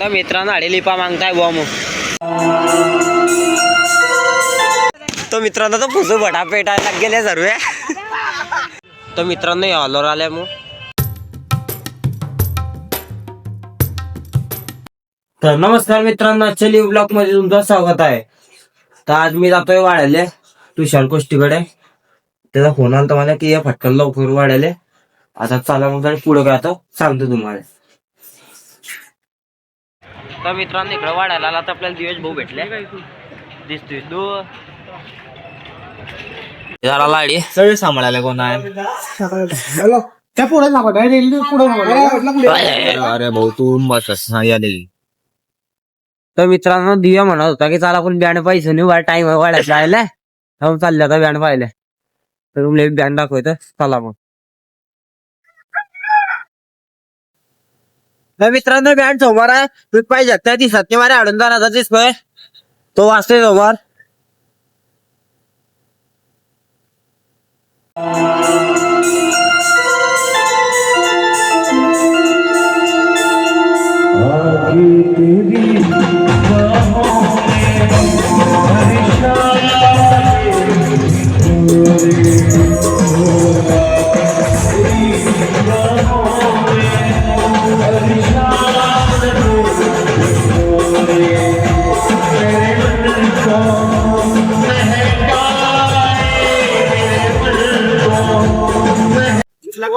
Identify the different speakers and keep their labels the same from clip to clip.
Speaker 1: तर मित्रांनो आडे लिपा मागताय बुवा मग. तो मित्रांनो तो पुसू भटा पेटायला गेले सर्व. तो मित्रांनो हॉलवर आल्या मग. तर नमस्कार मित्रांनो आजच्या लिव्ह ब्लॉगमध्ये तुमचं स्वागत आहे. तर आज मी जातोय वाढायले तुषार कोष्टीकडे. त्याचा फोन आला मला की या फटकन लवकर वाढायले आता चला मग जरा पुढे राहतो सांगतो तुम्हाला. तर मित्रांनो इकडे वाढायला आला तर आपल्याला दिवस भाऊ भेटले. दिसतोय. तू जरा लाडी.
Speaker 2: सगळे सांभाळायला कोण आहे?
Speaker 3: हॅलो. त्या पुढे नको पुढे
Speaker 2: अरे भाऊ तू बस याले
Speaker 1: तर मित्रांनो दिव्या म्हणत होता की चला आपण बँड पाहिजे नाही वाढ टाइम वाढायला जायला. जाऊन चालले आता बँड पाहिले तर तुमले बँड दाखवायचं चला मग. मित्रांनो बँड समोर आहे. तुम्ही पाहिजे. शकता ती सत्यमारे आढळून जाणार दिसतोय तो वाचतोय समोर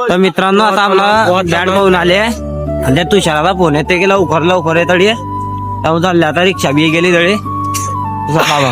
Speaker 1: तर मित्रांनो आता आपला बँड पाहून आले. आणि तुषाराला फोन येते की लवकर लवकर आहे तडी जाऊन चालले आता रिक्षा बी गेली तळी बाबा.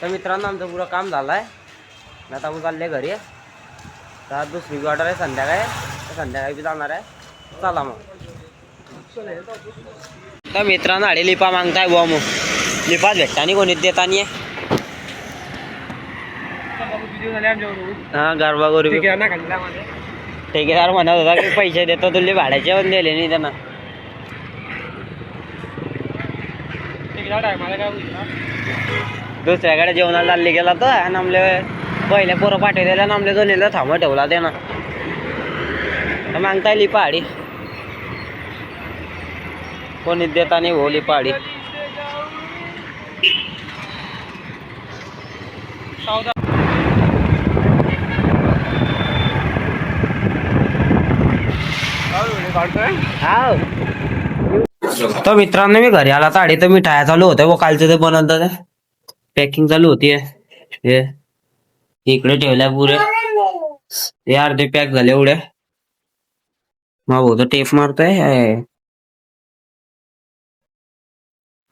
Speaker 1: तर मित्रांनो आमचं पुरं काम झालंय. मी आता आपण चालले घरी. तर आज दुसरी ऑर्डर आहे संध्याकाळी. संध्याकाळी बी जाणार आहे. चला मग. तर मित्रांनो आडे लिपा मागताय बुवा मग. लिपाच भेटता आणि कोणीच देता नाही. हा गरबा गोरी ठेकेदार म्हणत होता की पैसे देतो तुला भाड्याचे पण दिले नाही त्यांना. दुसऱ्याकडे जेवणाला चालले गेला तर आणि आमले पहिले पोरं पाठवलेल्या आणि आमले दोन्हीला थांबा ठेवला त्यानं. तर मागता येईल पहाडी कोणीच देता नाही भोली पहाडी हाव. तर मित्रांनो मी घरी आला. तर तर मिठाया चालू होत्या व कालचं ते बनवत पॅकिंग चालू होती. हे इकडे ठेवल्या पुरे. ते अर्धे पॅक झाले एवढे. मग भाऊ तर टेप मारतोय?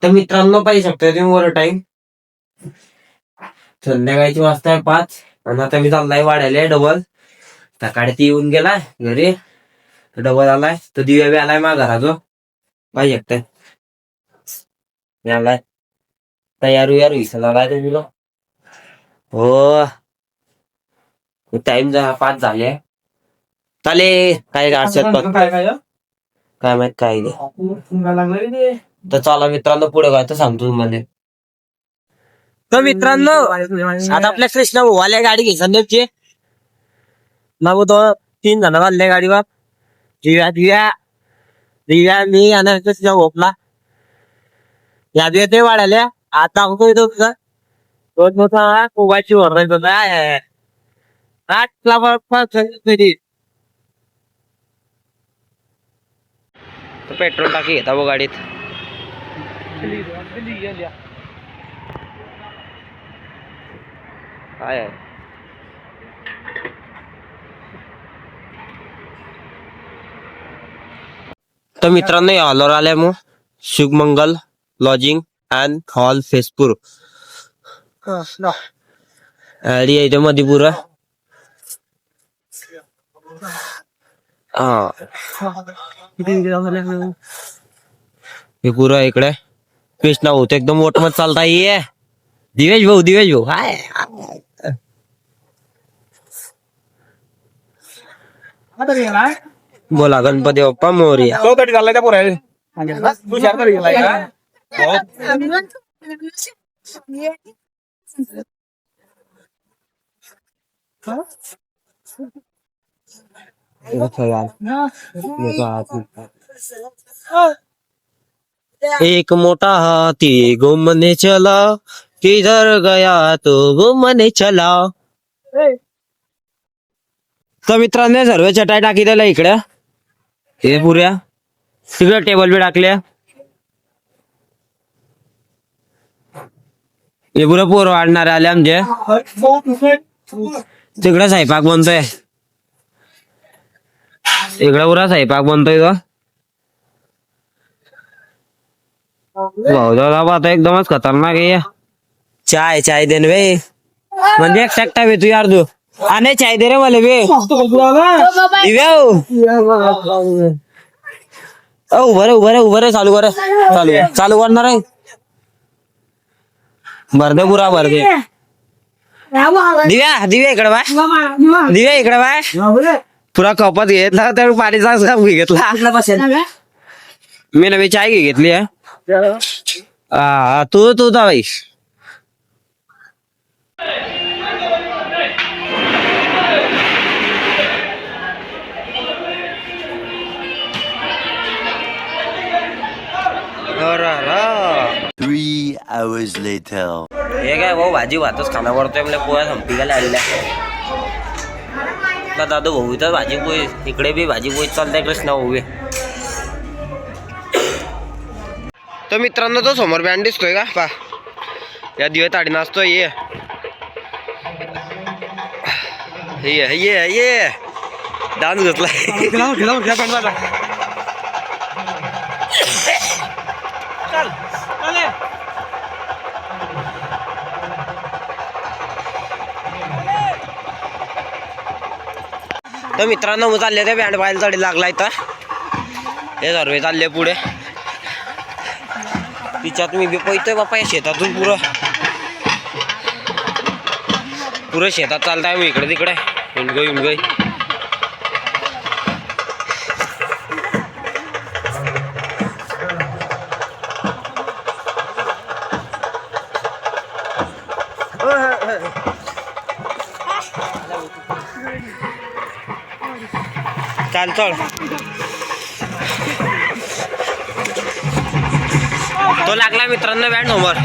Speaker 1: तर मित्रांनो पाहिजे शकता तुम्ही वर टाइम संध्याकाळची वाजता आहे पाच. आणि आता मी चाललाय वाढायला डबल सकाळी ती येऊन गेलाय घरी. डबल आलाय तर दिव्या बी आलाय माझ्या घराचो पाहिजे मी आलाय. तयार उयार विसर आलाय ते तुला हो. टाइम जा पाच झाले. चाले काय बघ काय माहीत काय ते तर चला मित्रांनो पुढे काय तर सांगतो तुम्हाला. तर मित्रांनो आता आपल्या कृष्णा भाऊ आल्या गाडी घे संदीपची मग तो तीन जण चालले गाडी बाप दिव्या दिव्या दिव्या मी आणि कृष्णा भोपला या दिव्या ते वाढाल्या. आता सांगतोय तो तुझा. दोन मोठा कोबाची वरडायचो ना. पेट्रोल टाकी घेता बघ गाडीत. काय आहे तर मित्रांनो हॉलवर आल्यामुळं मग शुभमंगल लॉजिंग अँड हॉल फेसपूर आणि इथे मध्ये पुरा. हा. हे पुरा इकडे. कृष्णा होत एकदम मोठ मत चालता ये. दिवेश भाऊ दिवेश भाऊ. हाय.
Speaker 3: आता
Speaker 1: बोला गणपती बाप्पा मोर्या.
Speaker 3: तो तरी चाललाय त्या पोराय तू तरी गेलाय का?
Speaker 1: एक मोठा हाथी घुमने चला किधर गया तो घुमने चला? तर मित्रांनो सर्व चटाई टाकी त्याला इकडे. हे पुऱ्या. तिकडे टेबल बी टाकल्या. हे पुरं पोर वाढणार आले आमचे. तिकडे स्वयंपाक बनतोय. इकडे पुरा स्वयंपाक बनतोय तो. भाऊ आता एकदमच खतरनाक आहे. चाय चाय दे ना बे म्हणजे एक टक्का बे तू यार तू. आणि चाय दे रे मला बे. दिव्या हो. अ, उभं रे उभं रे उभं रे चालू कर. चालू कर. चालू करणार आहे. भर दे पुरा भर दे. दिव्या दिव्या इकडे बाय. दिव्या इकडे बाय. पुरा कपात घेतला तर पाणीचा कप घेतला मी नवी चाय घे घेतली आहे. हा. तू तू जा बाई.
Speaker 4: Hours later.
Speaker 1: हे काय भाऊ भाजी भातच खाना पडतोय म्हणजे पोळ्या संपी गेल्या आलेल्या का दादू भाऊ इथं भाजी पोळी इकडे बी भाजी पोळी चालते कृष्णा भाऊ बी. तर मित्रांनो तो समोर बँड दिसतोय का? पा या दिवे ताडी नाचतोय ये. ये ये ये. डान्स घेतलाय. तर मित्रांनो मग चालले ते बँड पाहायला चढी लागलाय तर हे सर्व चालले पुढे. तिच्यात मी बी पोहतोय बाप्पा या शेतातून पुरं. पुरं शेतात चालताय मी इकडे तिकडे. हिंडगोई हिंडगोई. चल तो लागला मित्रांनो बँड समोर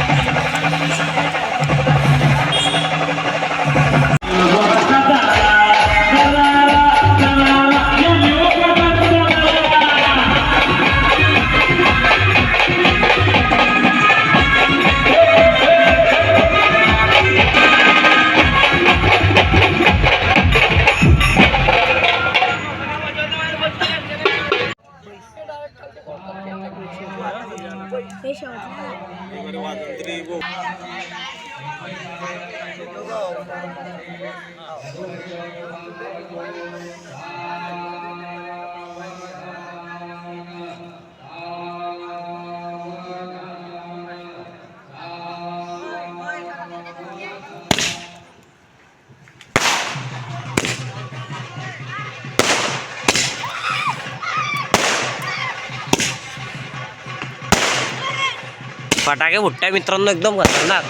Speaker 1: फटाके फुटत्या मित्रांनो एकदम खतरनाक.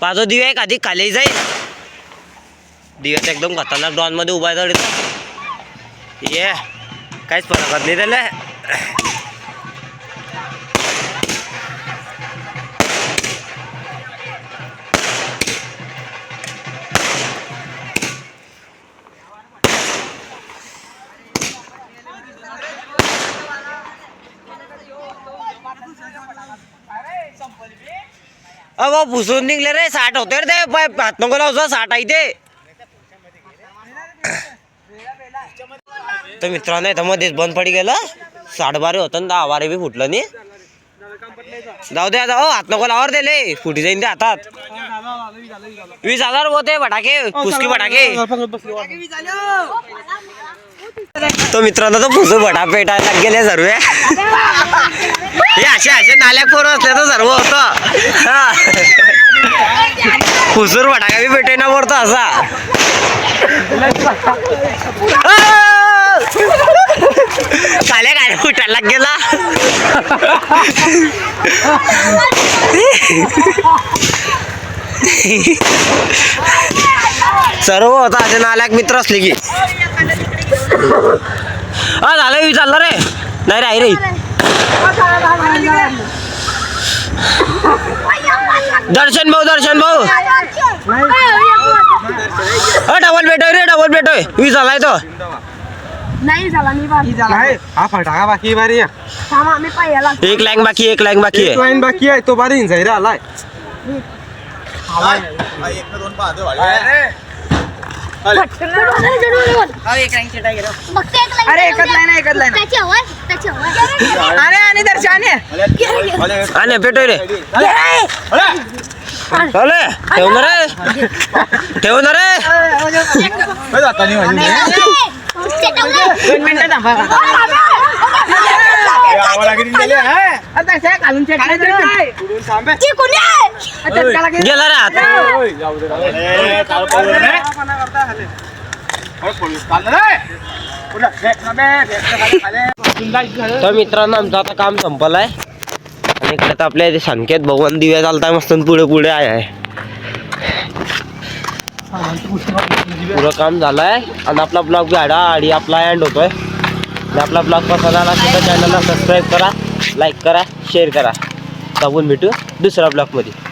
Speaker 1: पाजो दिव्या एक आधी खाली जाईल. दिव्यात एकदम खतरनाक डॉनमध्ये उभा आहे ये काहीच फरक नाही त्याला. अ पुसून निघले रे साठ होते रे ते. पाय हात नको लावतो साठ आहे ते तर मित्रांनो इथं मध्येच बंद पडी गेलं. साठ बारे होतं ना दहा बारे बी फुटलं नाही जाऊ दे आता हात नको लावर दिले फुटी जाईन ते हातात. वीस हजार होते फटाके पुसकी फटाके. तो मित्रांनो तो फुसू भटा पेटायला गेले सर्व. हे असे असे नाल्या पोरं असले तर सर्व होतं. फुसूर फटाका बी पेटे ना पडतो असा काल्या काय फुटायला गेला सर्व होता असे नालायक मित्र असले की. हा झालं विचारलं रे. नाही रे आहे रे. दर्शन भाऊ दर्शन भाऊ. हा डबल भेटोय रे डबल भेटोय. वीस झालाय तो.
Speaker 4: नाही झाला मी बाकी.
Speaker 3: नाही हा फटाका बाकी बारी
Speaker 4: थांबा मी पहिला.
Speaker 1: एक लाईन बाकी एक लाईन बाकी आहे.
Speaker 3: ट्वेन बाकी आहे तो बारी जायरा आलाय.
Speaker 4: अरे एकच लाईन एकच लाईन
Speaker 3: अरे आणि दर्शन
Speaker 1: आणि. पेटोय रे. चाले ठेवून रे. ठेवून रे.
Speaker 4: दोन मिनिटं थांबा. घालून
Speaker 1: गेला रे तर मित्रांनो आमचं आता काम संपलं आहे आणि इकडे तर आपल्या इथे संकेत भगवान दिव्या चालताय मस्त पुढे पुढे आहे आहे. पुरं काम झालंय. आणि आपला ब्लॉग आडा आडी आपला एंड होतोय. आणि आपला ब्लॉग पसंत आला असेल तर चॅनलला सबस्क्राईब करा लाईक करा शेअर करा. तर आपण भेटू दुसऱ्या ब्लॉगमध्ये.